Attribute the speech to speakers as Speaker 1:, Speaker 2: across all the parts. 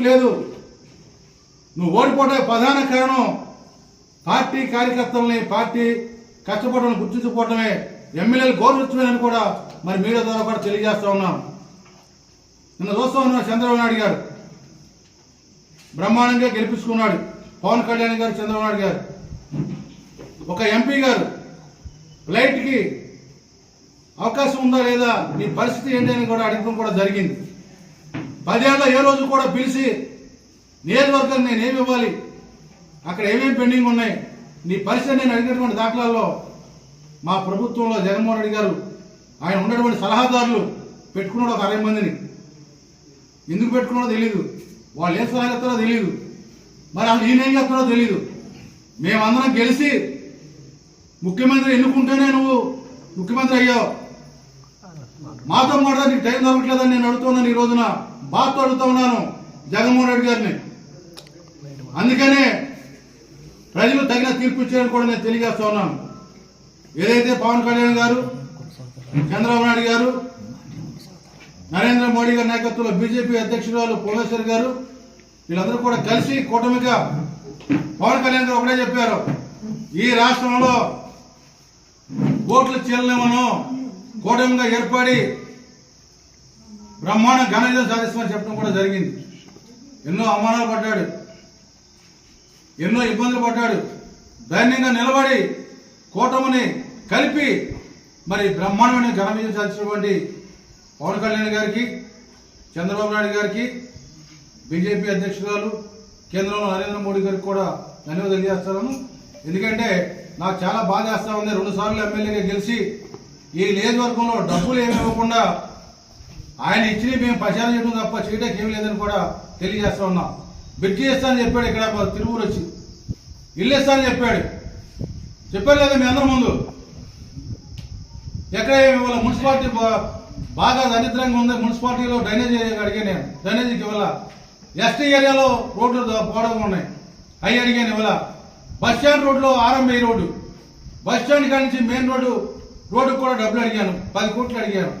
Speaker 1: Development లేదు. నువ్వు ఓడిపోవడానికి ప్రధాన కారణం. పార్టీ కార్యకర్తల్ని పార్టీ కష్టపడడం గుర్తించుకోవటమే. ఎమ్మెల్యేలు గౌరవించమని కూడా మరి మీడియా ద్వారా కూడా తెలియజేస్తా ఉన్నాం. నిన్న చూస్తూ ఉన్నాం చంద్రబాబు నాయుడు గారు బ్రహ్మాండంగా గెలిపించుకున్నాడు. పవన్ కళ్యాణ్ గారు చంద్రబాబు నాయుడు గారు. ఒక ఎంపీ గారు ఫ్లైట్కి అవకాశం ఉందా లేదా మీ పరిస్థితి ఏంటి అని కూడా అడగడం కూడా జరిగింది. పదేళ్ళ ఏ రోజు కూడా పిలిచి నియోజకవర్గాన్ని నేను ఏమి ఇవ్వాలి? అక్కడ ఏమేమి పెండింగ్ ఉన్నాయి? నీ పరిస్థితి నేను అడిగినటువంటి దాఖలాల్లో మా ప్రభుత్వంలో జగన్మోహన్ రెడ్డి గారు ఆయన ఉన్నటువంటి సలహాదారులు పెట్టుకున్నాడు ఒక అరవై మందిని. ఎందుకు పెట్టుకున్నాడో తెలియదు వాళ్ళు ఏం సలహా చెప్తారో తెలియదు మరి అసలు ఈయన ఏం చెప్తారో తెలియదు మేమందరం గెలిచి ముఖ్యమంత్రి ఎన్నుకుంటేనే నువ్వు ముఖ్యమంత్రి అయ్యావు. మాతో మాట నీకు టైం దొరకట్లేదని నేను అడుగుతున్నాను ఈ రోజున బాధతో అడుగుతా ఉన్నాను జగన్మోహన్ రెడ్డి గారిని. అందుకనే ప్రజలు తగిన తీర్పు ఇచ్చారని కూడా నేను తెలియజేస్తా ఉన్నాను. ఏదైతే పవన్ కళ్యాణ్ గారు చంద్రబాబు నాయుడు గారు నరేంద్ర మోడీ గారి నాయకత్వంలో బీజేపీ అధ్యక్షురాలు పువేశ్వర్ గారు వీళ్ళందరూ కూడా కలిసి కూటమిగా పవన్ కళ్యాణ్ గారు ఒకటే చెప్పారు. ఈ రాష్ట్రంలో ఓట్లు చీలనేమను కూటమిగా ఏర్పడి బ్రహ్మాండ ఘనయుధం సాధిస్తామని చెప్పడం కూడా జరిగింది. ఎన్నో అవమానాలు పడ్డాడు. ఎన్నో ఇబ్బందులు పడ్డాడు. ధైర్యంగా నిలబడి కూటమిని కలిపి మరి బ్రహ్మాండమైన ఘన విజయం సాధించినటువంటి పవన్ కళ్యాణ్ గారికి చంద్రబాబు నాయుడు గారికి బీజేపీ అధ్యక్షురాలు కేంద్రంలో నరేంద్ర మోడీ గారికి కూడా ధన్యవాదాలు తెలియజేస్తాను ఎందుకంటే నాకు చాలా బాధ వేస్తా ఉంది రెండుసార్లు ఎమ్మెల్యేగా గెలిచి ఈ నియోజకవర్గంలో డబ్బులు ఏమి ఇవ్వకుండా ఆయన ఇచ్చిన మేము ప్రచారం చేయడం తప్ప చేయడానికి ఏమి లేదని కూడా తెలియజేస్తా ఉన్నాం. బ్రిడ్జి చేస్తానని చెప్పాడు ఇక్కడ తిరువురు వచ్చి. ఇల్లు అని చెప్పాడు. చెప్పారు లేదా మీ అందరి ముందు? ఎక్కడ ఇవాళ మున్సిపాలిటీ బాగా దరిద్రంగా ఉంది మున్సిపాలిటీలో డ్రైనేజ్ ఏరియా అడిగాను నేను. డ్రైనేజీకి ఇవాళ ఎస్టీ ఏరియాలో రోడ్లు ద- పోవడంగా ఉన్నాయి. అవి అడిగాను ఇవాళ బస్ స్టాండ్ రోడ్లో ఆర్ఎంఐ రోడ్డు. బస్ స్టాండ్ కాడి నుంచి మెయిన్ రోడ్డు రోడ్డుకు కూడా డబ్బులు అడిగాను పది కోట్లు అడిగాను.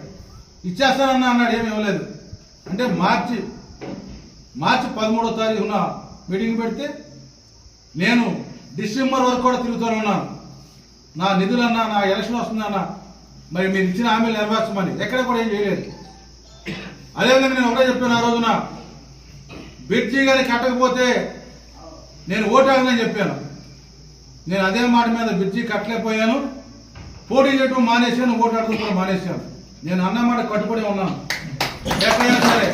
Speaker 1: ఇచ్చేస్తానన్నా అన్నాడు ఏమి ఇవ్వలేదు. అంటే మార్చి మార్చి పదమూడో తారీఖున మీటింగ్ పెడితే నేను డిసెంబర్ వరకు కూడా తిరుగుతూనే ఉన్నాను. నా నిధులన్నా నా ఎలక్షన్ వస్తుందన్నా మరి మీరు ఇచ్చిన హామీలు నెరవేర్చమని. ఎక్కడ కూడా ఏం చేయలేదు. అదేవిధంగా నేను ఒకటే చెప్పాను ఆ రోజున బ్రిడ్జి గారి కట్టకపోతే నేను ఓటాగనని చెప్పాను. నేను అదే మాట మీద బ్రిడ్జి కట్టలేకపోయాను. పోటీ చేయడం మానేశాను ఓటాడటం కూడా మానేశాను నేను అన్న మాట కట్టుబడి ఉన్నాను ఎక్కడైనా సరే